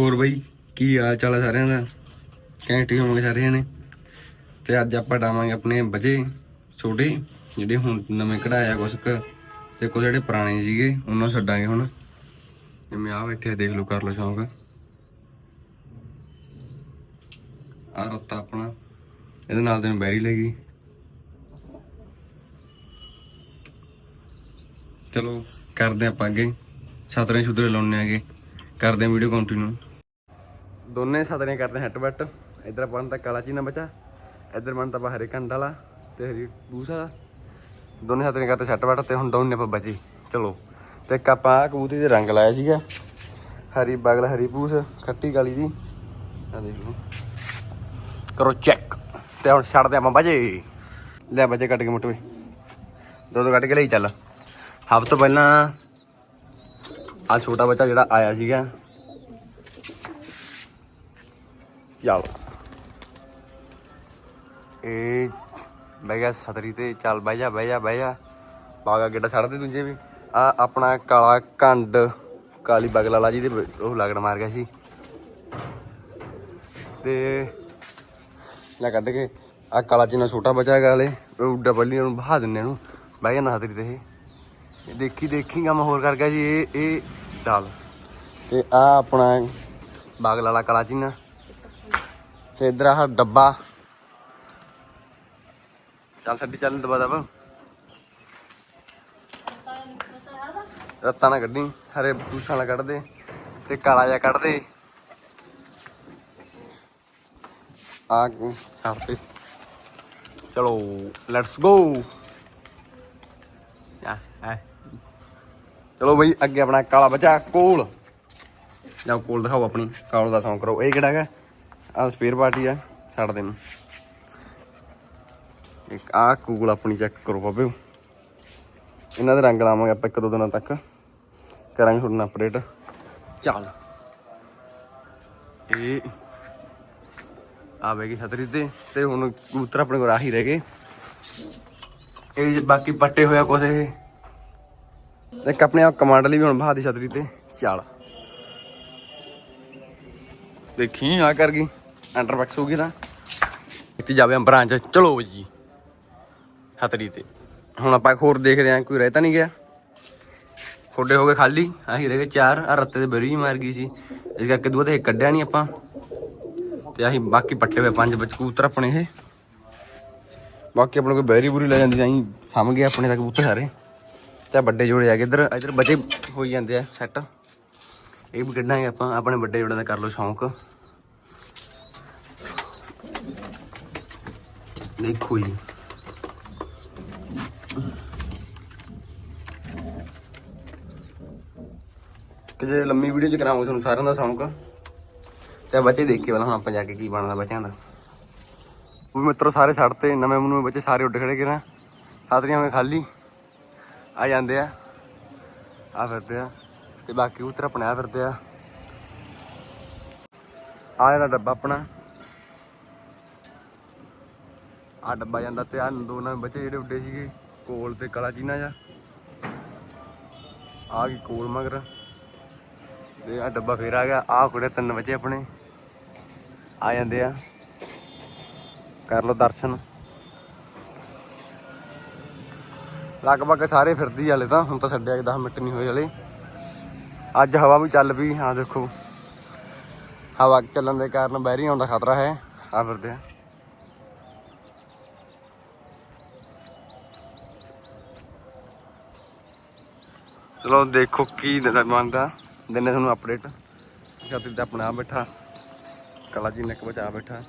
ਹੋਰ ਬਈ, ਕੀ ਹਾਲ ਚਾਲ ਹੈ ਸਾਰਿਆਂ ਦਾ? ਕੈਂਟੀ ਹੋਵਾਂਗੇ ਸਾਰਿਆਂ ਨੇ? ਤੇ ਅੱਜ ਆਪਾਂ ਡਾਵਾਂਗੇ ਆਪਣੇ ਬਜੇ ਛੋਟੇ, ਜਿਹੜੇ ਹੁਣ ਨਵੇਂ ਕਢਾਇਆ ਕੁਛ ਕੁ। ਤੇ ਕੁਝ ਜਿਹੜੇ ਪੁਰਾਣੇ ਸੀਗੇ, ਉਹਨਾਂ ਨੂੰ ਛੱਡਾਂਗੇ ਹੁਣ। ਜਿਵੇਂ ਆ ਬੈਠੇ ਦੇਖ ਲਓ ਕਰ ਲਓ ਸ਼ੌਂਕ। ਆ ਰੱਤਾ ਆਪਣਾ। ਇਹਦੇ ਨਾਲ ਤੈਨੂੰ ਬੈਰੀ ਲੈ ਗਈ। ਚਲੋ, ਕਰਦੇ ਆਪਾਂ ਅੱਗੇ। ਛਤਰੇ ਛੁਤਰੇ ਲਾਉਣੇ ਆਗੇ। ਕਰਦੇ ਆ ਵੀਡੀਓ ਕੰਟੀਨਿਊ ਦੋਨੇ ਛਤਰੇ ਕਰਦੇ ਹੈਟ ਬੱਟ ਇਧਰ ਬਣਦਾ ਕਾਲਾ ਚੀਨਾ ਬਚਾ, ਇਧਰ ਬਣਦਾ ਆਪਾਂ ਹਰੇ ਕੰਡ ਵਾਲਾ ਤੇ ਹਰੀ ਬੂਸਾ ਦੋਨੇ ਛਤਰੇ ਕਰਤੇ ਸੈੱਟ ਵੱਟ ਤੇ ਹੁਣ ਡਾਉਨੇ ਆਪਾਂ ਬਚੀ। ਚਲੋ, ਤੇ ਇੱਕ ਆਪਾਂ ਆਹ ਕਬੂਤਰੀ ਦੇ ਰੰਗ ਲਾਇਆ ਸੀਗਾ। ਹਰੀ ਬਗਲ, ਹਰੀ ਪੂਸ ਖੱਟੀ ਕਾਲੀ ਦੀ। ਆ ਦੇਖ ਲਓ। ਕਰੋ ਚੈੱਕ ਤੇ ਹੁਣ ਛੱਡਦੇ ਆਪਾਂ ਬਜੇ ਲੈ ਬਜੇ ਕੱਟ ਕੇ ਮੁੱਟਵੇ। ਦੋ ਦੋ ਕੱਟ ਕੇ ਲਈ ਚੱਲ। ਹਫ਼ਤ ਤੋਂ ਪਹਿਲਾਂ ਆ ਛੋਟਾ ਬੱਚਾ ਜਿਹੜਾ ਆਇਆ ਸੀਗਾ ਚੱਲ ਇਹ ਬਹਿ ਗਿਆ ਸਤਰੀ ਤੇ, ਚੱਲ ਬਹਿ ਜਾ ਬਹਿ ਜਾ ਬਹਿ ਜਾ। ਬਾਗਾ ਗੇੜਾ ਛੱਡਦੇ ਦੂਜੇ ਵੀ। ਆ ਆਪਣਾ ਕਾਲਾ ਕੰਡ, ਕਾਲੀ ਬਗਲ ਵਾਲਾ ਜਿਹਦੇ ਬ- ਉਹ ਲਗੜ ਮਾਰ ਗਿਆ ਸੀ। ਤੇ ਲੈ ਕੱਢ ਕੇ ਆ ਕਾਲਾ ਜਿੰਨਾ ਛੋਟਾ ਬੱਚਾ ਹੈਗਾ ਹਲੇ, ਉਹ ਡਬਲ ਨੂੰ ਬਹਾ ਦਿੰਨੇ ਨੂੰ ਬਹਿ ਗਿਆ ਨਾ ਸਤਰੀ ਤੇ ਇਹ। ਦੇਖੀ ਦੇਖੀ ਕੰਮ ਹੋਰ ਕਰ ਗਿਆ ਜੀ, ਇਹ ਇਹ ਚੱਲ ਤੇ ਆ ਆਪਣਾ ਬਾਗਲ ਵਾਲਾ ਕਾਲਾ ਚੀਨਾ ਤੇ ਇਧਰ ਆਹ ਡੱਬਾ। ਚੱਲ ਛੱਡੀ, ਚੱਲ ਦਬਾ ਦਬ। ਰੱਤਾਂ ਨਾ ਕੱਢੀ, ਹਰੇ ਪੂਛਾਂ ਨਾਲ ਕੱਢ ਦੇ ਤੇ ਕਾਲਾ ਜਿਹਾ ਕੱਢ ਦੇ ਆ ਕੱਢ ਚਲੋ ਲੈਟਸ ਗੋ ਚਲੋ ਬਈ, ਅੱਗੇ ਆਪਣਾ ਕਾਲਾ ਬਚਾ ਕੋਲ। ਜਾਂ ਕੋਲ ਦਿਖਾਓ ਆਪਣੀ, ਕਾਲ ਦਾ ਸੌਂਗ ਕਰੋ। ਇਹ ਕਿਹੜਾ ਹੈਗਾ? ਆ ਸਪੇਅਰ ਪਾਰਟੀ ਆ, ਛੱਡ ਦੇ ਨੂੰ ਇੱਕ ਆ ਕੂਲ ਆਪਣੀ ਚੈੱਕ ਕਰੋ ਬਾਬੇ। ਇਹਨਾਂ ਦੇ ਰੰਗ ਲਾਵਾਂਗੇ ਆਪਾਂ ਇੱਕ ਦੋ ਦਿਨਾਂ ਤੱਕ। ਕਰਾਂਗੇ ਤੁਹਾਡੇ ਨਾਲ ਅਪਡੇਟ ਚੱਲ। ਇਹ ਆ ਬੈਗੀ ਛਤਰੀ ਤੇ ਤੇ ਹੁਣ ਕਬੂਤਰ ਆਪਣੇ ਕੋਲ ਆਹੀ ਰਹਿ ਗਏ। ਇਹ ਬਾਕੀ ਪੱਟੇ ਹੋਇਆ ਕੁਛ ਇਹ। ਇੱਕ ਆਪਣੇ ਆ ਕਮਾਂਡ ਲਈ ਵੀ ਹੁਣ ਬਹਾ ਦੀ ਛਤਰੀ ਤੇ। ਚੱਲ। ਦੇਖੀ ਆ ਕਰ ਗਈ। ਐਂਟਰਪੈਕਸ ਹੋ ਗਈ ਨਾ ਇੱਥੇ ਜਾਵੇ ਅੰਬਰਾਂ ਚ ਚਲੋ ਜੀ। ਛਤਰੀ ਤੇ। ਹੁਣ ਆਪਾਂ ਹੋਰ ਦੇਖਦੇ ਆਂ, ਕੋਈ ਰਹਿ ਤਾਂ ਨਹੀਂ ਗਿਆ। ਖੋਡੇ ਹੋ ਗਏ ਖਾਲੀ, ਆਹੀ ਰਹਿ ਗਏ ਚਾਰ ਆ ਰੱਤੇ ਤੇ ਬਰੀ ਮਾਰ ਗਈ ਸੀ। ਇਸ ਕਰਕੇ ਦੂਆ ਤੇ ਕੱਢਿਆ ਨਹੀਂ ਆਪਾਂ। ਤੇ ਆਹੀ ਬਾਕੀ ਪੱਟੇ ਹੋਏ ਪੰਜ ਵਿੱਚ ਕਬੂਤਰ ਆਪਣੇ ਇਹ। ਬਾਕੀ ਆਪਣੇ ਕੋਈ ਬੈਰੀ ਬੁਰੀ ਲੈ ਜਾਂਦੀ ਆਹੀਂ ਸਮ ਗਏ ਆਪਣੇ ਤਾਂ ਕਬੂਤਰ ਸਾਰੇ। ਤੇ ਵੱਡੇ ਜੋੜੇ ਆ ਗਏ ਇੱਧਰ ਇੱਧਰ ਬੱਚੇ ਹੋਈ ਜਾਂਦੇ ਆ ਸੈੱਟ। ਇਹ ਵੀ ਕੱਢਾਂਗੇ ਆਪਾਂ, ਆਪਣੇ ਵੱਡੇ ਜੋੜਿਆਂ ਦਾ ਕਰ ਲਓ ਸ਼ੌਂਕ। ਦੇਖੋ ਜੀ ਕਿਸੇ ਲੰਮੀ ਵੀਡੀਓ ਚ ਕਰਾਉਂਗਾ ਤੁਹਾਨੂੰ ਸਾਰਿਆਂ ਦਾ ਸ਼ੌਂਕ। ਤੇ ਬੱਚੇ ਦੇਖੇ ਵਾਲਾ ਹੁਣ ਆਪਾਂ ਜਾ ਕੇ ਕੀ ਬਣਦਾ ਬੱਚਿਆਂ ਦਾ। ਉਹ ਵੀ ਮਿੱਤਰੋ, ਸਾਰੇ ਛੱਡ ਤੇ, ਨਵੇਂ ਮਨੂੰ ਬੱਚੇ ਸਾਰੇ ਉੱਡ ਖੜੇ ਕਿਰਾਂ ਹਾਤਰੀਆਂ ਹੋਏ ਖਾਲੀ। ਆ ਜਾਂਦੇ ਆ। ਆ ਫਿਰਦੇ ਆ। ਤੇ ਬਾਕੀ ਉਤਰ ਆਪਣੇ ਆ ਫਿਰਦੇ ਆ। ਆ ਇਹਦਾ ਡੱਬਾ ਆਪਣਾ। ਆ ਡੱਬਾ ਜਾਂਦਾ ਤੇ ਆ ਦੋ ਨਵੇਂ ਬੱਚੇ ਜਿਹੜੇ ਉੱਡੇ ਸੀਗੇ, ਕੋਲ ਤੇ ਕਲਾ ਚੀਨਾ ਜਾ ਆ ਗਈ ਕੋਲ ਮਗਰ। ਤੇ ਆ ਡੱਬਾ ਫੇਰ ਆ ਗਿਆ। ਆ ਕੁੜੇ ਤਿੰਨ ਬੱਚੇ ਆਪਣੇ। ਆ ਜਾਂਦੇ ਆ। ਕਰ ਲਓ ਦਰਸ਼ਨ। ਲਗਭਗ ਸਾਰੇ ਫਿਰਦੀ ਹਾਲੇ ਤਾਂ। ਹੁਣ ਤਾਂ ਛੱਡਿਆ ਕਿ 10 ਮਿੰਟ ਨਹੀਂ ਹੋਏ ਹਲੇ। ਅੱਜ ਹਵਾ ਵੀ ਚੱਲ ਪਈ। ਹਾਂ ਦੇਖੋ। ਹਵਾ ਚੱਲਣ ਦੇ ਕਾਰਨ ਬੈਰੀ ਆਉਣ ਦਾ ਖਤਰਾ ਹੈ। ਆ ਫਿਰਦੇ ਆ। ਚਲੋ ਦੇਖੋ ਕੀ ਦਿੰਦਾ ਬਣਦਾ ਦਿਨੇ ਤੁਹਾਨੂੰ ਅਪਡੇਟ ਛਾਤੀ ਤੇ ਆਪਣਾ ਆ ਬੈਠਾ। ਕਲਾ ਜੀ ਨੇ ਇੱਕ ਬਚਾ ਬੈਠਾ।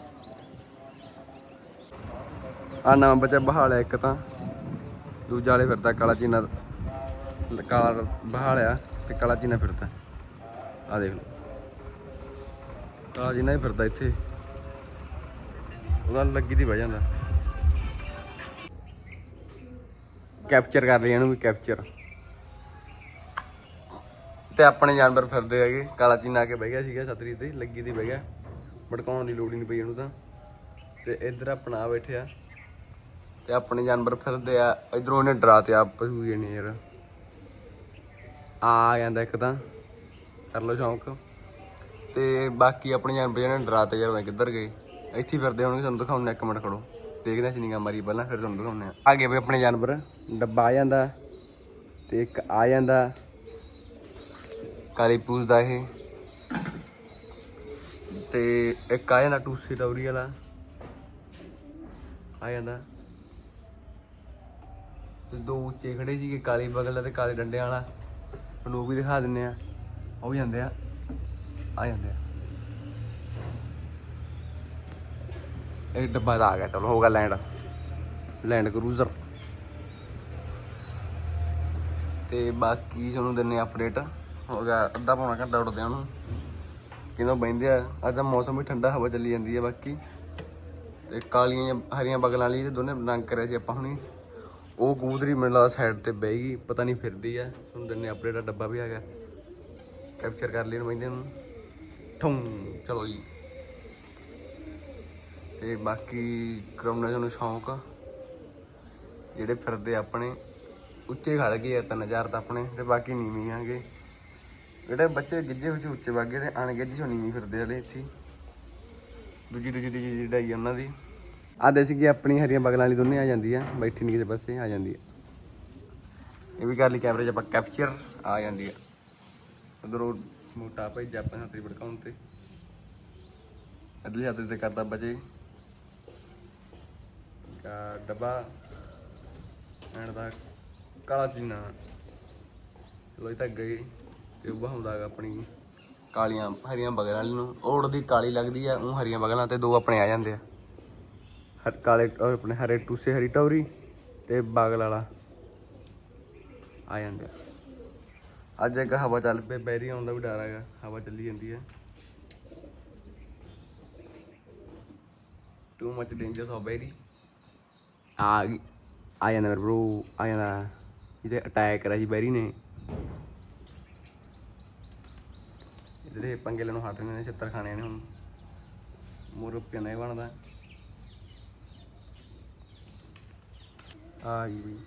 ਆ ਨਵਾਂ ਬੱਚਾ ਬਹਾਲਿਆ ਇੱਕ ਤਾਂ। ਦੂਜਾ ਵਾਲੇ ਫਿਰਦਾ, ਕਾਲਾ ਜੀ ਨਾਲ ਕਾਲਾ ਬਹਾਲਿਆ ਤੇ ਕਾਲਾ ਜੀ ਨਾਲ ਫਿਰਦਾ। ਆ ਦੇਖ ਲਓ। ਕਾਲਾ ਜੀ ਨਾਲ ਹੀ ਫਿਰਦਾ ਇੱਥੇ। ਉਹਦਾ ਲੱਗੀ ਦੀ ਵਜ੍ਹਾ ਜਾਂਦਾ ਕੈਪਚਰ ਕਰ ਲਈ ਇਹਨੂੰ ਵੀ ਕੈਪਚਰ ਤੇ ਆਪਣੇ ਜਾਨਵਰ ਫਿਰਦੇ ਹੈਗੇ। ਕਾਲਾ ਚੀਨਾ ਆ ਕੇ ਬਹਿ ਗਿਆ ਸੀਗਾ ਛਤਰੀ ਤੇ, ਲੱਗੀ ਦੀ ਬਹਿ ਗਿਆ। ਭੜਕਾਉਣ ਦੀ ਲੋੜ ਹੀ ਨਹੀਂ ਪਈ ਇਹਨੂੰ ਤਾਂ। ਤੇ ਇੱਧਰ ਆਪਣਾ ਬੈਠਿਆ। ਤੇ ਆਪਣੇ ਜਾਨਵਰ ਫਿਰਦੇ ਆ। ਇਧਰੋਂ ਉਹਨੇ ਡਰਾ ਤੇ ਆ ਪਸ਼ੂ ਜਿਹੇ ਯਾਰ। ਆ ਜਾਂਦਾ ਇੱਕ ਤਾਂ। ਕਰ ਲਓ ਸ਼ੌਂਕ। ਤੇ ਬਾਕੀ ਆਪਣੇ ਜਾਨਵਰ ਜਿਹੜੇ ਡਰਾਤੇ ਯਾਰ, ਮੈਂ ਕਿੱਧਰ ਗਏ? ਇੱਥੇ ਹੀ ਫਿਰਦੇ ਹੋਣਗੇ, ਤੁਹਾਨੂੰ ਦਿਖਾਉਣੇ ਇੱਕ ਮਿੰਟ ਖੜੋ। ਦੇਖਦੇ ਹਾਂ ਨਿਗਾਹ ਮਾਰੀ ਪਹਿਲਾਂ, ਫਿਰ ਤੁਹਾਨੂੰ ਦਿਖਾਉਣੇ ਆ ਆ ਗਏ ਵੀ ਆਪਣੇ ਜਾਨਵਰ। ਡੱਬਾ ਆ ਜਾਂਦਾ। ਤੇ ਇੱਕ ਆ ਜਾਂਦਾ। ਕਾਲੀ ਪੂਸ ਦਾ ਇਹ। ਤੇ ਇੱਕ ਆ ਜਾਂਦਾ ਟੂਸੀ ਟੌਰੀ ਵਾਲਾ। ਆ ਜਾਂਦਾ। ਤੇ ਦੋ ਉੱਚੇ ਖੜੇ ਸੀਗੇ, ਕਾਲੀ ਬਗਲ ਦਾ ਤੇ ਕਾਲੇ ਡੰਡਿਆਂ ਵਾਲਾ। ਤੁਹਾਨੂੰ ਉਹ ਵੀ ਦਿਖਾ ਦਿੰਨੇ ਆ। ਉਹ ਜਾਂਦੇ ਆ। ਆ ਜਾਂਦੇ ਆ। ਇਹ ਡੱਬਾ ਤਾਂ ਆ ਗਿਆ, ਚਲੋ ਹੋਗਾ ਲੈਂਡ। Land cruiser. ਤੇ ਬਾਕੀ ਤੁਹਾਨੂੰ ਦਿੰਨੇ ਅਪਡੇਟ। ਹੋ ਗਿਆ, ਅੱਧਾ ਪੌਣਾ ਘੰਟਾ ਉੱਡਦੇ ਉਹਨੂੰ ਕਿਦੋਂ ਬੈਂਦੇ ਆ, ਅੱਜ ਦਾ ਮੌਸਮ ਵੀ ਠੰਡਾ, ਹਵਾ ਚੱਲੀ ਜਾਂਦੀ ਹੈ ਬਾਕੀ। ਤੇ ਕਾਲੀਆਂ ਹਰੀਆਂ ਬਗਲਾਂ ਲਈ ਤੇ ਦੋਨੇ ਰੰਗ ਕਰਿਆ ਸੀ ਆਪਾਂ ਹੁਣੀ। ਉਹ ਕਬੂਤਰੀ ਮੈਨੂੰ ਲੱਗਦਾ ਸਾਈਡ ਤੇ ਬਹਿ ਗਈ, ਪਤਾ ਨਹੀਂ ਫਿਰਦੀ ਆ। ਤੁਹਾਨੂੰ ਦਿੰਨੇ ਅਪਡੇਟ ਦਾ ਡੱਬਾ ਵੀ ਆ ਗਿਆ ਕੈਪਚਰ ਕਰ ਲਈ ਨੂੰ ਬੈਂਦੇ ਨੂੰ। ਠੁੰ, ਚਲੋ ਜੀ। ਤੇ ਬਾਕੀ ਕਰਾਉਣਾ ਤੁਹਾਨੂੰ ਸ਼ੌਂਕ ਜਿਹੜੇ ਫਿਰਦੇ ਆਪਣੇ, ਉੱਚੇ ਖੜ ਗਏ ਆ 3000 ਤਾਂ ਆਪਣੇ, ਤੇ ਬਾਕੀ ਨੀਵੀਂ ਆਗੇ ਜਿਹੜੇ ਬੱਚੇ ਗਿੱਜੇ ਵਿੱਚ ਉੱਚੇ ਵਾਗੇ ਤੇ ਅਣਗਿੱਜੇ ਚੋਂ ਨੀਵੀਂ ਫਿਰਦੇ ਹਲੇ ਇੱਥੇ। ਦੂਜੀ ਦੂਜੀ ਦੂਜੀ ਜਿਹੜੀ ਉਹਨਾਂ ਦੀ। ਆ ਦੇਸੀ ਕੀ ਆਪਣੀ ਹਰੀਆਂ ਬਗਲਾਂ ਵਾਲੀ ਦੋਨੇ ਆ ਜਾਂਦੀ ਆ, ਬੈਠੀ ਨਹੀਂ ਕਿਸੇ ਪਾਸੇ, ਆ ਜਾਂਦੀ ਆ। ਇਹ ਵੀ ਕਰ ਲਈ ਕੈਮਰੇ 'ਚ ਆਪਾਂ ਕੈਪਚਰ ਆ ਜਾਂਦੀ ਆ। ਉਧਰੋਂ ਮੋਟਾ ਭਾਈ ਜਾਪਾਂ ਹੱਥੀ ਭੜਕਾਉਣ ਤੇ। ਅਦਲੀ ਹੱਥ ਤੇ ਕਰਦਾ ਬਚੇ। ਕਾ ਡੱਬਾ ਐਂਡ ਦਾ ਕਾਲਾ ਚੀਨਾ। ਚਲੋ ਇਹ ਤਾਂ ਗਏ। ਤੇ ਉਹ ਹੁੰਦਾ ਗਾ ਆਪਣੀ। ਕਾਲੀਆਂ ਹਰੀਆਂ ਬਗਲਾਂ ਵਾਲੀ ਨੂੰ। ਉਹ ਉੜਦੀ ਕਾਲੀ ਲੱਗਦੀ ਆ ਉਹ ਹਰੀਆਂ ਬਗਲਾਂ ਤੇ ਦੋ ਆਪਣੇ ਆ ਜਾਂਦੇ ਆ। ਹਰ ਕਾਲੇ ਉਹ ਆਪਣੇ ਹਰੇ ਟੂਸੇ ਹਰੀ ਟੌਰੀ ਤੇ ਬਾਗਲ ਵਾਲਾ ਆ ਜਾਂਦੇ ਆ। ਅੱਜ ਇੱਕ ਹਵਾ ਚੱਲ ਪਈ ਬੈਰੀ ਆਉਣ ਦਾ ਵੀ ਡਰ ਹੈਗਾ ਹਵਾ ਚੱਲੀ ਜਾਂਦੀ ਹੈ ਟੂ ਮਚ ਡੇਂਜਰਸ ਆਫ ਬੈਰੀ। ਆ ਆ ਜਾਂਦਾ ਮੇਰੇ ਬ్రో ਆ ਜਾਂਦਾ। ਇਹਦੇ ਅਟੈਕ ਕਰਿਆ ਜੀ ਬੈਰੀ ਨੇ। ਜਿਹੜੇ ਪੰਗੇ ਲੈਣੋਂ ਹਟ ਨੇ, ਛੱਤਰ ਖਾਣੇ ਨੇ ਹੁਣ। ਮੋਰ ਰੁਪਿਆ ਨਹੀਂ ਬਣਦਾ। ਆ ਗਈ ਬਈ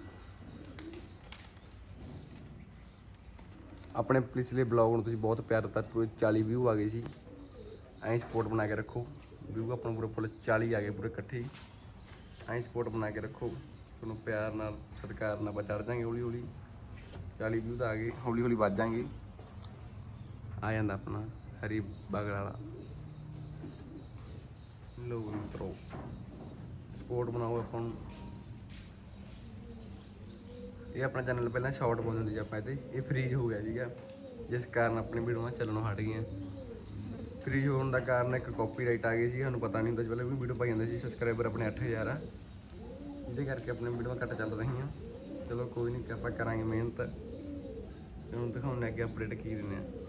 ਆਪਣੇ ਪਿਛਲੇ ਬਲੌਗ ਨੂੰ ਤੁਸੀਂ ਬਹੁਤ ਪਿਆਰ ਦਿੱਤਾ, ਪੂਰੇ 40 ਵਿਊ ਆ ਗਏ ਸੀ। ਐਂ ਸਪੋਰਟ ਬਣਾ ਕੇ ਰੱਖੋ। ਵਿਊ ਆਪਣਾ ਪੂਰੇ ਫੁੱਲ 40 ਆ ਗਏ, ਪੂਰੇ ਇਕੱਠੇ ਹੀ। ਐਂ ਸਪੋਰਟ ਬਣਾ ਕੇ ਰੱਖੋ। ਤੁਹਾਨੂੰ ਪਿਆਰ ਨਾਲ, ਸਤਿਕਾਰ ਨਾਲ ਬਚੜ ਜਾਾਂਗੇ ਹੌਲੀ ਹੌਲੀ 40 ਵਿਊ ਤਾਂ ਆ ਗਏ ਹੌਲੀ ਹੌਲੀ ਵੱਧ ਜਾਾਂਗੇ। ਆ ਜਾਂਦਾ ਆਪਣਾ ਹਰੀ ਬਾਗੜ ਵਾਲਾ ਲੋ ਮਿੱਤਰੋ ਸਪੋਰਟ ਬਣਾਓ ਆਪਾਂ ਨੂੰ ਇਹ ਆਪਣਾ ਚੈਨਲ ਪਹਿਲਾਂ ਸ਼ਾਰਟ ਪਾਉਂਦੇ ਹੁੰਦੇ ਸੀ ਆਪਾਂ ਇਹਦੇ ਇਹ ਫ੍ਰੀਜ ਹੋ ਗਿਆ ਸੀਗਾ ਜਿਸ ਕਾਰਨ ਆਪਣੀ ਵੀਡੀਓਆਂ ਚੱਲਣੋਂ ਹਟ ਗਈਆਂ ਫ੍ਰੀ ਹੋਣ ਦਾ ਕਾਰਨ ਇੱਕ ਕਾਪੀਰਾਈਟ ਆ ਗਈ ਸੀ ਸਾਨੂੰ ਪਤਾ ਨਹੀਂ ਹੁੰਦਾ ਸੀ ਪਹਿਲਾਂ ਵੀ ਵੀਡੀਓ ਪਾਈ ਜਾਂਦੇ ਸੀ ਸਬਸਕ੍ਰਾਈਬਰ ਆਪਣੇ 8000 ਆ ਜਿਹਦੇ ਕਰਕੇ ਆਪਣੇ ਵੀਡੀਓਆਂ ਘੱਟ ਚੱਲ ਰਹੀਆਂ ਚਲੋ ਕੋਈ ਨਹੀਂ ਆਪਾਂ ਕਰਾਂਗੇ ਮਿਹਨਤ ਤੇ ਹੁਣ ਦਿਖਾਉਣੇ ਅੱਗੇ ਅਪਡੇਟ ਕੀ ਦਿੰਦੇ ਆ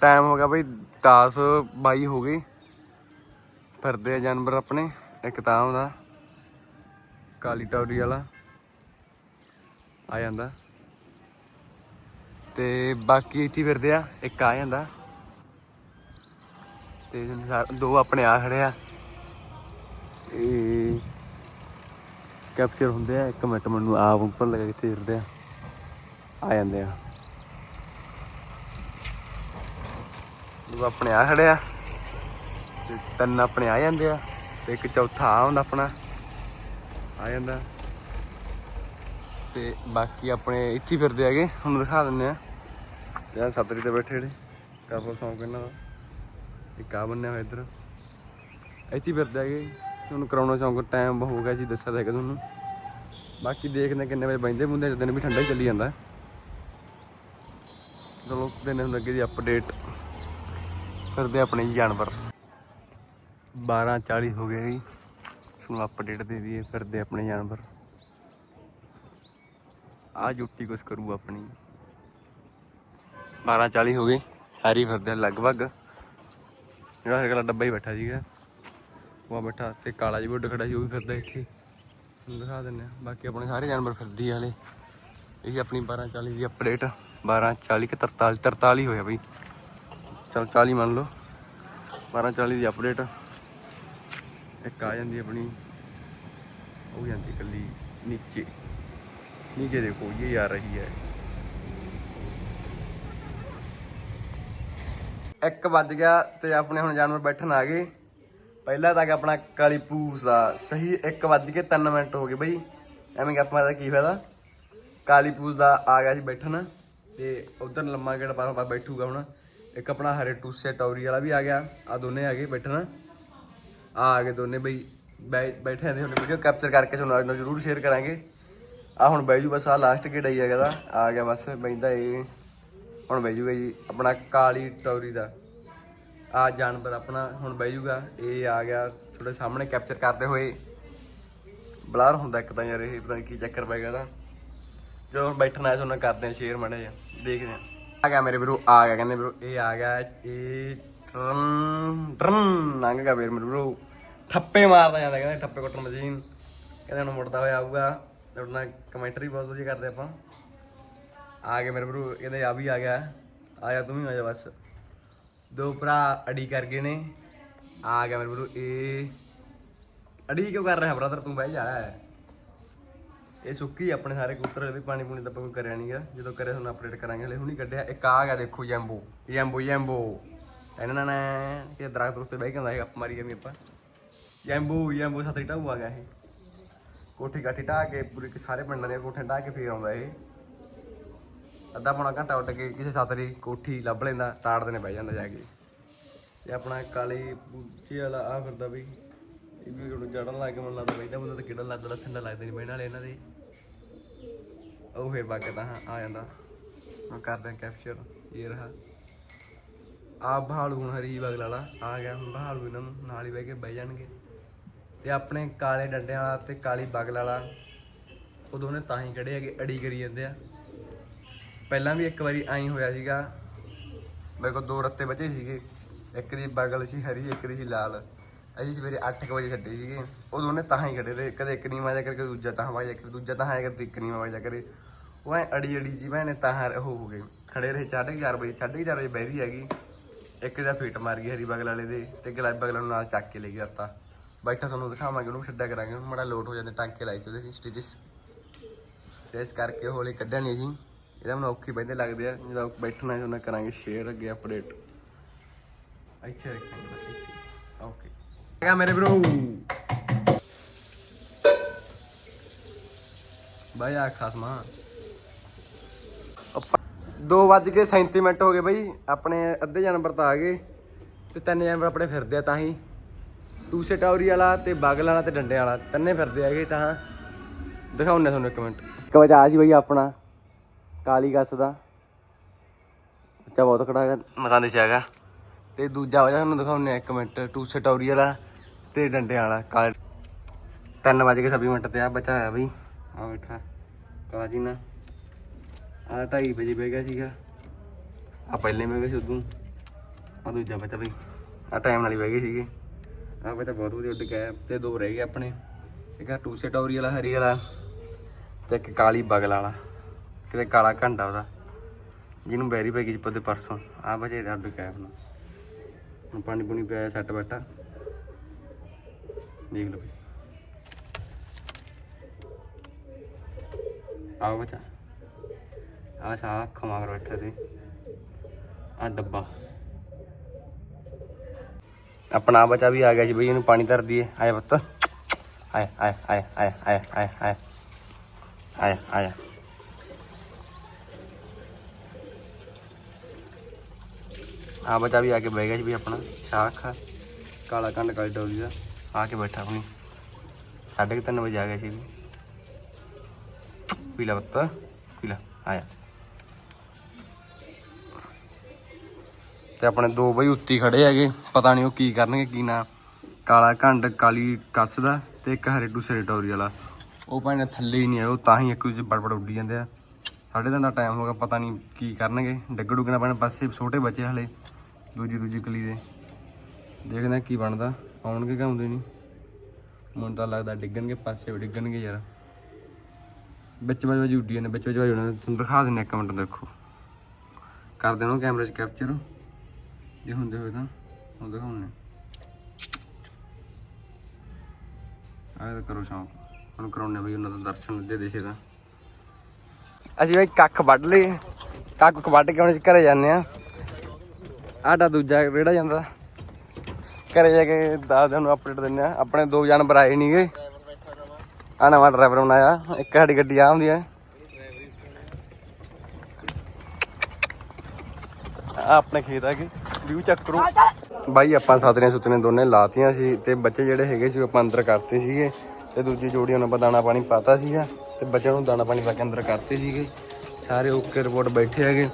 ਟਾਈਮ ਹੋ ਗਿਆ ਬਈ 10 22 ਹੋ ਗਈ। ਫਿਰਦੇ ਆ ਜਾਨਵਰ ਆਪਣੇ, ਇੱਕ ਤਾਂ ਆਉਂਦਾ। ਕਾਲੀ ਟੌਰੀ ਵਾਲਾ। ਆ ਜਾਂਦਾ। ਤੇ ਬਾਕੀ ਇੱਥੇ ਫਿਰਦੇ ਆ, ਇੱਕ ਆ ਜਾਂਦਾ। ਤੇ ਦੋ ਆਪਣੇ ਆ ਖੜੇ ਆ। ਇਹ ਕੈਪਚਰ ਹੁੰਦੇ ਆ, ਇੱਕ ਮਿੰਟ ਮੈਨੂੰ ਆਪ ਉੱਪਰ ਲੱਗਾ ਕਿੱਥੇ ਫਿਰਦੇ ਆ। ਆ ਜਾਂਦੇ ਆ। ਦੋ ਆਪਣੇ ਆ ਖੜੇ ਆ ਤੇ ਤਿੰਨ ਆਪਣੇ ਆ ਜਾਂਦੇ ਆ ਤੇ ਇੱਕ ਚੌਥਾ ਆ ਹੁੰਦਾ ਆਪਣਾ। ਆ ਜਾਂਦਾ। ਤੇ ਬਾਕੀ ਆਪਣੇ ਇੱਥੇ ਫਿਰਦੇ ਹੈਗੇ ਹੁਣ ਦਿਖਾ ਦਿੰਨੇ ਆ। ਤੇ ਆ ਸੱਤਰੀ ਤੇ ਬੈਠੇ ਜਿਹੜੇ ਕਰ ਲੋ ਸੌਂਕ ਇਹਨਾਂ ਦਾ। ਇੱਕ ਆ ਬੰਨਿਆ ਹੋਇਆ ਇੱਧਰ। ਇੱਥੇ ਫਿਰਦੇ ਹੈਗੇ। ਹੁਣ ਕਰਾਉਣਾ ਸ਼ੌਂਕ ਟਾਈਮ ਹੋ ਗਿਆ ਸੀ ਦੱਸਿਆ ਤਾਂ ਹੈਗਾ ਤੁਹਾਨੂੰ। ਬਾਕੀ ਦੇਖਦੇ ਹਾਂ ਕਿੰਨੇ ਵਜੇ ਬੈਂਦੇ ਬੁੰਦੇ ਦਿਨ ਵੀ ਠੰਡਾ ਹੀ ਚੱਲੀ ਜਾਂਦਾ। ਚਲੋ, ਦਿਨ ਹੁਣ ਅੱਗੇ ਦੀ ਅਪਡੇਟ ਫਿਰਦੇ ਆਪਣੇ ਜਾਨਵਰ। 12:40 ਹੋ ਗਏ ਜੀ। ਤੁਹਾਨੂੰ ਅਪਡੇਟ ਦੇ ਦਈਏ ਫਿਰਦੇ ਆਪਣੇ ਜਾਨਵਰ। ਆ ਜੁੱਤੀ ਕੁਛ ਕਰੂ ਆਪਣੀ। 12:40 ਹੋ ਗਏ, ਸਾਰੀ ਫਿਰਦੇ ਲਗਭਗ। ਜਿਹੜਾ ਸਾਡੇ ਕਲਾ ਡੱਬਾ ਹੀ ਬੈਠਾ ਸੀਗਾ। ਉਹ ਬੈਠਾ, ਤੇ ਕਾਲਾ ਜਿਹਾ ਵੀ ਖੜਾ ਸੀ, ਉਹ ਵੀ ਫਿਰਦਾ ਇੱਥੇ। ਦਿਖਾ ਦਿੰਦੇ ਆ ਬਾਕੀ ਆਪਣੇ ਸਾਰੇ ਜਾਨਵਰ ਫਿਰਦੀ ਵਾਲੇ ਇਹ ਸੀ ਆਪਣੀ 12:40 ਦੀ ਅਪਡੇਟ 12:40 ਕਿ 43 43 ਹੋਇਆ ਬਈ। ਚਲ 40 ਮੰਨ ਲਓ। 1240 ਦੀ ਅਪਡੇਟ ਇੱਕ ਆ ਜਾਂਦੀ ਆਪਣੀ। ਉਹ ਜਾਂਦੀ ਕੱਲੀ ਨੀਚੇ। ਨੀਚੇ ਦੇਖੋ, ਇਹ ਆ ਰਹੀ ਹੈ। ਇੱਕ ਵੱਜ ਗਿਆ ਤੇ ਆਪਣੇ ਹੁਣ ਜਾਨਵਰ ਬੈਠਣ ਆ ਗਏ। ਪਹਿਲਾਂ ਤਾਂ ਤੱਕ ਆਪਣਾ ਕਾਲੀ ਪੂਸ ਦਾ ਸਹੀ 1 ਵੱਜ ਕੇ 3 ਮਿੰਟ ਹੋ ਗਏ ਬਈ। ਐਵੇਂ ਗੱਪ ਮਾਰਦਾ ਕੀ ਫਾਇਦਾ? ਕਾਲੀ ਪੂਸ ਦਾ ਆ ਗਿਆ ਜੀ ਬੈਠਣ। ਤੇ ਉਧਰ ਲੰਮਾ ਗੇੜ ਪਾਸ ਬੈਠੂਗਾ ਹੁਣ। ਇੱਕ ਆਪਣਾ ਹਰੇ ਟੂਸੇ ਟੌਰੀ ਵਾਲਾ ਵੀ ਆ ਗਿਆ। ਆ ਦੋਨੇ ਆ ਗਏ ਬੈਠਣ। ਆ ਆ ਗਏ ਦੋਨੇ ਬਈ, ਬੈ- ਬੈਠੇ ਨੇ ਹੁਣ ਵੀਡੀਓ ਕੈਪਚਰ ਕਰਕੇ ਤੁਹਾਨੂੰ ਨਾਲ ਜ਼ਰੂਰ ਸ਼ੇਅਰ ਕਰਾਂਗੇ। ਆ ਹੁਣ ਬੈਜੂ ਬਸ ਆ ਲਾਸਟ ਗੇੜਾ ਹੀ ਹੈਗਾ ਦਾ। ਆ ਗਿਆ ਬਸ ਬੈਂਦਾ ਇਹ ਹੁਣ ਬੈਜੂਗਾ ਜੀ ਆਪਣਾ ਕਾਲੀ ਟੌਰੀ ਦਾ। ਆ ਜਾਨਵਰ ਆਪਣਾ ਹੁਣ ਬੈਜੂਗਾ ਇਹ ਆ ਗਿਆ ਤੁਹਾਡੇ ਸਾਹਮਣੇ ਕੈਪਚਰ ਕਰਦੇ ਹੋਏ। ਬਲਾਰ ਹੁੰਦਾ ਇੱਕ ਤਾਂ ਯਾਰ ਇਹ, ਪਤਾ ਕੀ ਚੱਕਰ ਪੈ ਗਿਆ ਦਾ। ਜਦੋਂ ਹੁਣ ਬੈਠਣਾ ਹੈ, ਤੁਹਾਨੂੰ ਕਰਦੇ ਆ ਸ਼ੇਅਰ ਮੜੇ ਜਾ ਦੇਖਦੇ ਆ ਆ ਗਿਆ ਮੇਰੇ ਵੀਰੋ, ਆ ਗਿਆ, ਕਹਿੰਦੇ ਵੀਰੋ, ਇਹ ਆ ਗਿਆ, ਇਹ ਟਰਨ ਟਰਨ, ਲੰਘ ਗਿਆ ਵੀਰ ਮੇਰੇ ਵੀਰੋ। ਠੱਪੇ ਮਾਰਦਾ ਜਾਂਦਾ, ਕਹਿੰਦੇ ਠੱਪੇ ਕੁੱਟਣ ਮਸ਼ੀਨ। ਕਹਿੰਦੇ ਹੁਣ ਮੁੜਦਾ ਹੋਇਆ ਆਊਗਾ। ਤੁਹਾਡੇ ਕਮੈਂਟਰੀ ਬਹੁਤ ਵਧੀਆ ਕਰਦੇ ਆਪਾਂ। ਆ ਗਏ ਮੇਰੇ ਵੀਰੋ, ਕਹਿੰਦੇ ਆ ਵੀ ਆ ਗਿਆ। ਆਇਆ ਤੂੰ ਵੀ ਆ ਜਾ ਬਸ। ਦੋ ਭਰਾ ਅੜੀ ਕਰ ਗਏ ਨੇ। ਆ ਗਿਆ ਮੇਰੇ ਵੀਰੋ, ਇਹ ਅੜੀ ਕਿਉਂ ਕਰ ਰਿਹਾ ਬ੍ਰਦਰ ਤੂੰ ਬਹਿ ਜਾ। ਇਹ ਸੁੱਕੀ ਆਪਣੇ ਸਾਰੇ ਕਬੂਤਰ ਵੀ ਪਾਣੀ ਪੂਣੀ ਤਾਂ ਆਪਾਂ ਕੋਈ ਕਰਿਆ ਨਹੀਂਗਾ ਜਦੋਂ ਕਰਿਆ ਤੁਹਾਨੂੰ ਅਪਡੇਟ ਕਰਾਂਗੇ, ਹਲੇ ਹੁਣੀ ਕੱਢਿਆ। ਇੱਕ ਆ ਗਿਆ ਦੇਖੋ, ਜੈਂਬੋ। ਜੈਂਬੋ ਜੈਂਬੋ। ਇਹਨਾਂ ਨੇ ਕਿ ਦਰਖਤ ਉੱਤੇ ਬਹਿ ਕੇ ਹੁੰਦਾ ਸੀ ਗੱਪ ਮਾਰੀ ਜਾਂਦੀ ਆਪਾਂ। ਜੈਂਬੋ ਜੈਂਬੋ ਸਾਥੀ ਢਾਊ ਆ ਗਿਆ ਇਹ। ਕੋਠੀ ਕਾਠੀ ਢਾਹ ਕੇ, ਪੂਰੇ ਸਾਰੇ ਪਿੰਡਾਂ ਦੀਆਂ ਕੋਠੀਆਂ ਢਾਹ ਕੇ ਫੇਰ ਆਉਂਦਾ ਇਹ। ਅੱਧਾ ਪੌਣਾ ਘੰਟਾ ਉੱਡ ਕੇ ਕਿਸੇ ਸਾਤਰੀ ਕੋਠੀ ਲੱਭ ਲੈਂਦਾ ਤਾੜਦੇ ਨੇ ਬਹਿ ਜਾਂਦਾ ਜਾ ਕੇ। ਤੇ ਆਪਣਾ ਕਾਲੀ ਬੂਚੀ ਵਾਲਾ ਆ ਫਿਰਦਾ ਬਈ ਇਹ ਵੀ ਹੁਣ ਜੜਨ ਲੱਗ ਮਨ ਲੱਗਦਾ ਬੈਠਾ ਬੰਦਾ ਤਾਂ ਕਿਹੜਾ ਲੱਗਦਾ ਸੰਡਾ ਲੱਗਦੇ ਨਹੀਂ ਬਹਿਣ ਵਾਲੇ ਇਹਨਾਂ ਦੇ। ਉਹ ਫੇਰ ਬਾਕੀ ਹਾਂ ਆ ਜਾਂਦਾ। ਮੈਂ ਕਰਦੇ ਕੈਪਚਰ ਇਹ ਰਹਾ। ਆ ਬਹਾਲੂ ਹੁਣ ਹਰੀ ਬਗਲ ਵਾਲਾ ਆ ਗਿਆ ਹੁਣ ਬਹਾਲੂ ਇਹਨਾਂ ਨੂੰ, ਨਾਲ ਹੀ ਬਹਿ ਕੇ ਬਹਿ ਜਾਣਗੇ। ਤੇ ਆਪਣੇ ਕਾਲੇ ਡੰਡਿਆਂ ਵਾਲਾ ਤੇ ਕਾਲੀ ਬਗਲ ਵਾਲਾ ਉਹ ਦੋਨੇ ਤਾਂ ਹੀ ਖੜੇ ਹੈਗੇ, ਅੜੀ ਕਰੀ ਜਾਂਦੇ ਆ। ਪਹਿਲਾਂ ਵੀ ਇੱਕ ਵਾਰੀ ਐਂ ਹੋਇਆ ਸੀਗਾ, ਮੇਰੇ ਕੋਲ ਦੋ ਰੱਤੇ ਬਚੇ ਸੀਗੇ, ਇੱਕ ਦੀ ਬਗਲ ਸੀ ਹਰੀ, ਇੱਕ ਦੀ ਸੀ ਲਾਲ। ਅਸੀਂ ਸਵੇਰੇ 8 ਵਜੇ ਛੱਡੇ ਸੀਗੇ, ਉਹ ਦੋਨੇ ਤਾਂ ਹੀ ਖੜੇ ਰਹੇ, ਕਦੇ ਇੱਕ ਨੀ ਵਾਜਾ ਕਰਕੇ ਦੂਜਾ ਤਾਂ ਵਾਜਾ ਕਰੇ ਦੂਜਾ ਤਾਂ ਹੈ ਕਰਕੇ ਇੱਕ ਨੀ ਵਾਜਾ ਕਰੇ ਉਹ ਐ ਅੜੀ ਅੜੀ ਜੀ ਭੈਣੇ, ਤਾਂ ਹੋ ਗਏ। ਖੜੇ ਰਹੇ 4:30 ਵਜੇ 4:30 ਵਜੇ ਬਹਿਰੀ ਹੈਗੀ। ਇੱਕ ਦਾ ਫੀਟ ਮਾਰ ਗਈ ਹਰੀ ਬਗਲ ਵਾਲੇ ਦੇ ਤੇ ਗੁਲਾਬੀ ਬਗਲ ਨੂੰ ਨਾਲ ਚੱਕ ਕੇ ਲੈ ਗਿਆ ਤਾਂ ਬੈਠਾ ਤੁਹਾਨੂੰ ਦਿਖਾਵਾਂਗੇ, ਉਹਨੂੰ ਛੱਡਿਆ ਕਰਾਂਗੇ। ਹੁਣ ਮੜਾ ਲੋਟ ਹੋ ਜਾਂਦੇ, ਟਾਂਕੇ ਲਾਏ ਸੀ ਸੀ ਸਟਿਚਸ ਤੇ ਇਸ ਕਰਕੇ ਹੌਲੀ ਕੱਢਿਆ ਨਹੀਂ ਸੀ ਇਹਦਾ ਮੈਨੂੰ ਔਖੀ ਬੈਠੇ ਲੱਗਦੇ ਆ, ਜਦੋਂ ਬੈਠਣਾ ਉਹਨਾਂ ਕਰਾਂਗੇ ਸ਼ੇਅਰ ਅੱਗੇ ਅਪਡੇਟ ਇੱਥੇ ਰੱਖਾਂਗੇ, ਇੱਥੇ। ਓਕੇ ਹੈਗਾ ਮੇਰੇ ਬ్రో ਬਾਈ ਆ ਮਾਂ। 2 ਵੱਜ ਕੇ 37 ਮਿੰਟ ਹੋ ਗਏ ਬਈ, ਆਪਣੇ ਅੱਧੇ ਜਾਨਵਰ ਤਾਂ ਆ ਗਏ ਤੇ ਤਿੰਨ ਜਾਨਵਰ ਆਪਣੇ ਫਿਰਦੇ ਆ ਤਾਂ ਹੀ। ਟੂਸੇ ਟੌਰੀ ਵਾਲਾ ਤੇ ਬਾਗਲ ਵਾਲਾ ਤੇ ਡੰਡੇ ਵਾਲਾ, ਤਿੰਨੇ ਫਿਰਦੇ ਹੈਗੇ ਤਾਂ ਦਿਖਾਉਣੇ ਤੁਹਾਨੂੰ ਇੱਕ ਮਿੰਟ। ਇੱਕ ਵਜੇ ਆ ਜੀ ਬਈ ਆਪਣਾ, ਕਾਲੀ ਗੱਸ ਦਾ। ਬੱਚਾ ਬਹੁਤ ਖੜਾ ਹੈਗਾ, ਮਸਾਂ ਦੇ ਹੈਗਾ। ਤੇ ਦੂਜਾ ਵਜਾ ਤੁਹਾਨੂੰ ਦਿਖਾਉਣੇ ਆ ਇੱਕ ਮਿੰਟ ਟੂਸੇ ਟੌਰੀ ਵਾਲਾ ਤੇ ਡੰਡੇ ਵਾਲਾ, ਕਾਲ 3 ਵਜੇ ਕੇ 26 ਮਿੰਟ ਤੇ ਆ ਬੱਚਾ ਆਇਆ ਬਈ। ਆ ਬੈਠਾ, ਕਾਲਾ ਜੀ ਨਾ ਆ 2:30 ਵਜੇ ਬਹਿ ਗਿਆ ਸੀਗਾ। ਆ ਪਹਿਲੇ ਬਹਿ ਗਏ ਸੀ ਉਦੋਂ। ਆ ਦੂਜਾ ਬੱਚਾ ਬਈ ਆ ਟਾਈਮ ਨਾਲ ਹੀ ਬਹਿ ਗਏ ਸੀਗੇ। ਆ ਬੱਚਾ ਬਹੁਤ ਵਧੀਆ ਉੱਡ ਗਿਆ। ਤੇ ਦੋ ਰਹਿ ਗਏ ਆਪਣੇ। ਇੱਕ ਆ ਟੂਸੇ ਟੌਰੀ ਵਾਲਾ ਹਰੀ ਵਾਲਾ ਤੇ ਇੱਕ ਕਾਲੀ ਬਗਲ ਵਾਲਾ। ਕਿਤੇ ਕਾਲਾ ਘੰਟਾ ਉਹਦਾ। ਜਿਹਨੂੰ ਬੈਰੀ ਪੈ ਗਈ ਜੀ ਪੱਦੇ ਪਰਸੋਂ। ਆ ਬਜੇ ਦਾ ਉੱਡ ਗਿਆ ਆਪਣਾ ਹੁਣ ਪਾਣੀ ਪੂਣੀ ਪਿਆ ਸੱਟ ਬੈਠਾ ਦੇਖ ਲਓ ਬਈ। ਬੱਚਾ। ਆ ਸਾ ਖਮਾ ਮਗਰ ਬੈਠੇ ਤੇ ਆ ਡੱਬਾ। ਆਪਣਾ ਬੱਚਾ ਵੀ ਆ ਗਿਆ ਸੀ ਬਈ ਇਹਨੂੰ ਪਾਣੀ ਧਰ ਦਈਏ। ਆਏ ਪੁੱਤ। ਆਏ ਆਏ ਆਏ ਆਏ ਆਏ ਆਏ ਆਏ। ਆਏ ਆਏ। ਆ ਬੱਚਾ ਵੀ ਆ ਕੇ ਬਹਿ ਗਿਆ ਸੀ ਵੀ ਆਪਣਾ। ਸ਼ਾਖ, ਕਾਲਾ ਕੰਡ ਕਾਲੀ ਡੋਲੀ ਦਾ। ਆ ਕੇ ਬੈਠਾ ਆਪਣੀ ਸਾਢੇ ਕੁ ਤਿੰਨ ਵਜੇ ਆ ਗਿਆ ਸੀ। ਵੀ ਪੀਲਾ ਪੁੱਤ ਪੀਲਾ ਆਇਆ। ਤੇ ਆਪਣੇ ਦੋ ਬਈ ਉੱਤੀ ਖੜੇ ਹੈਗੇ, ਪਤਾ ਨਹੀਂ ਉਹ ਕੀ ਕਰਨਗੇ, ਕੀ ਨਾ। ਕਾਲਾ ਘੰਡ, ਕਾਲੀ ਕੱਸ ਦਾ ਤੇ ਇੱਕ ਹਰੇ ਟੂਸੇ ਟੋਰੀ ਵਾਲਾ। ਉਹ ਭਾਵੇਂ ਥੱਲੇ ਹੀ ਨਹੀਂ ਆਏ, ਉਹ ਤਾਂ ਹੀ ਇੱਕ ਦੂਜੇ ਬੜਬੜ ਉੱਡੀ ਜਾਂਦੇ ਆ। ਸਾਡੇ ਤਿੰਨ ਦਾ ਟਾਈਮ ਹੋ ਗਿਆ, ਪਤਾ ਨਹੀਂ ਕੀ ਕਰਨਗੇ। ਡੱਗ ਡੁੱਗਣਾ ਪੈਣਾ ਪਾਸੇ ਛੋਟੇ ਬੱਚੇ ਹਲੇ, ਦੂਜੀ ਦੂਜੀ ਕਲੀ ਦੇ। ਦੇਖਦੇ ਆ ਕੀ ਬਣਦਾ, ਆਉਣਗੇ ਕਿ ਆਉਂਦੇ ਨਹੀਂ ਮੈਨੂੰ ਤਾਂ ਲੱਗਦਾ ਡਿੱਗਣਗੇ, ਪਾਸੇ ਵੀ ਡਿੱਗਣਗੇ ਯਾਰ। ਵਿੱਚ ਵਿੱਚ ਵਿੱਚ ਉੱਡੀ ਜਾਂਦੇ, ਵਿੱਚ ਵਿੱਚ ਉਹਨਾਂ ਤੁਹਾਨੂੰ ਦਿਖਾ ਦਿੰਨੇ ਇੱਕ ਮਿੰਟ ਦੇਖੋ। ਕਰਦੇ ਉਹਨੂੰ ਕੈਮਰੇ 'ਚ ਕੈਪਚਰ ਜੇ ਹੁੰਦੇ ਹੋਏ ਤਾਂ ਉਹ ਦਿਖਾਉਣੇ ਆਹ ਕਰੋ ਸ਼ੌਂਕ। ਹੁਣ ਕਰਾਉਣੇ ਬਈ ਉਹਨਾਂ ਦਾ ਦਰਸ਼ਨ ਦੇ ਦਿਸੇ ਦਾ। ਅਸੀਂ ਬਈ ਕੱਖ ਵੱਢ ਲਏ ਕੱਖ ਵੱਢ ਕੇ ਹੁਣ ਘਰੇ ਜਾਂਦੇ ਆ। ਆਡਾ ਦੂਜਾ ਕਿਹੜਾ ਜਾਂਦਾ। ਘਰੇ ਜਾ ਕੇ ਦੱਸਦੇ ਨੂੰ ਅਪਡੇਟ ਦਿੰਦੇ ਆ। ਆਪਣੇ ਦੋ ਜਾਨਵਰ ਆਏ ਨਹੀਂਗੇ ਆ ਨਵਾਂ ਡਰਾਈਵਰ ਬਣਾਇਆ ਇੱਕ ਸਾਡੀ ਗੱਡੀ ਆ ਹੁੰਦੀ ਹੈ ਆ ਆਪਣੇ ਖੇਤ ਆ ਕੇ ਵਿਊ ਚੈੱਕ ਕਰੋ। ਬਾਈ, ਆਪਾਂ ਸਾਤਰੀਆਂ ਸੁਤਰੀਆਂ ਦੋਨੇ ਲਾਤੀਆਂ ਸੀ ਤੇ ਬੱਚੇ ਜਿਹੜੇ ਹੈਗੇ ਸੀ ਉਹ ਆਪਾਂ ਅੰਦਰ ਕਰਤੇ ਸੀਗੇ ਤੇ ਦੂਜੀ ਜੋੜੀ ਉਹਨਾਂ ਆਪਾਂ ਦਾਣਾ ਪਾਣੀ ਪਾਤਾ ਸੀਗਾ ਤੇ ਬੱਚਿਆਂ ਨੂੰ ਦਾਣਾ ਪਾਣੀ ਪਾ ਕੇ ਅੰਦਰ ਕਰਤੇ ਸੀਗੇ। ਸਾਰੇ ਓਕੇ ਰਿਪੋਰਟ ਬੈਠੇ ਹੈਗੇ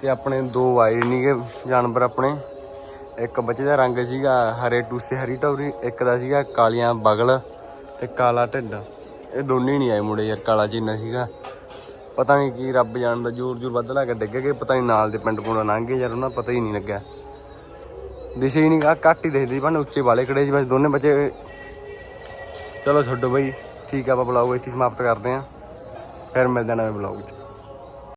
ਤੇ ਆਪਣੇ ਦੋ ਆਏ ਨਹੀਂਗੇ ਜਾਨਵਰ ਆਪਣੇ। ਇੱਕ ਬੱਚੇ ਦਾ ਰੰਗ ਸੀਗਾ ਹਰੇ ਟੂਸੇ ਹਰੀ ਟੌਰੀ, ਇੱਕ ਦਾ ਸੀਗਾ ਕਾਲੀਆਂ ਬਗਲ ਤੇ ਕਾਲਾ ਢਿੱਡ। ਇਹ ਦੋਨੇ ਨਹੀਂ ਆਏ ਮੁੰਡੇ ਯਾਰ, ਕਾਲਾ ਚੀਨਾ ਸੀਗਾ। ਪਤਾ ਨਹੀਂ ਕੀ ਰੱਬ ਜਾਣਦਾ, ਜੋਰ ਜੋਰ ਵੱਧ ਲਾ ਕੇ ਡਿੱਗ ਗਏ, ਪਤਾ ਨਹੀਂ ਨਾਲ ਦੇ ਪਿੰਡ ਪੁੰਡ ਲੰਘ ਗਏ, ਯਾਰ ਉਹਨਾਂ ਪਤਾ ਹੀ ਨਹੀਂ ਲੱਗਿਆ। ਦਿਸੇ ਹੀ ਨਹੀਂ ਗਾ ਘੱਟ ਹੀ ਦਿਖਦੀ ਬਣ ਉੱਚੇ ਵਾਲੇ ਖੜੇ ਸੀ, ਬਸ ਦੋਨੇ ਬੱਚੇ ਚਲੋ ਛੱਡੋ ਬਈ, ਠੀਕ ਆ, ਆਪਾਂ ਬਲੌਗ ਇੱਥੇ ਸਮਾਪਤ ਕਰਦੇ ਆਂ ਫਿਰ ਮਿਲਦੇ ਆਂ ਨਵੇਂ ਬਲੌਗ 'ਚ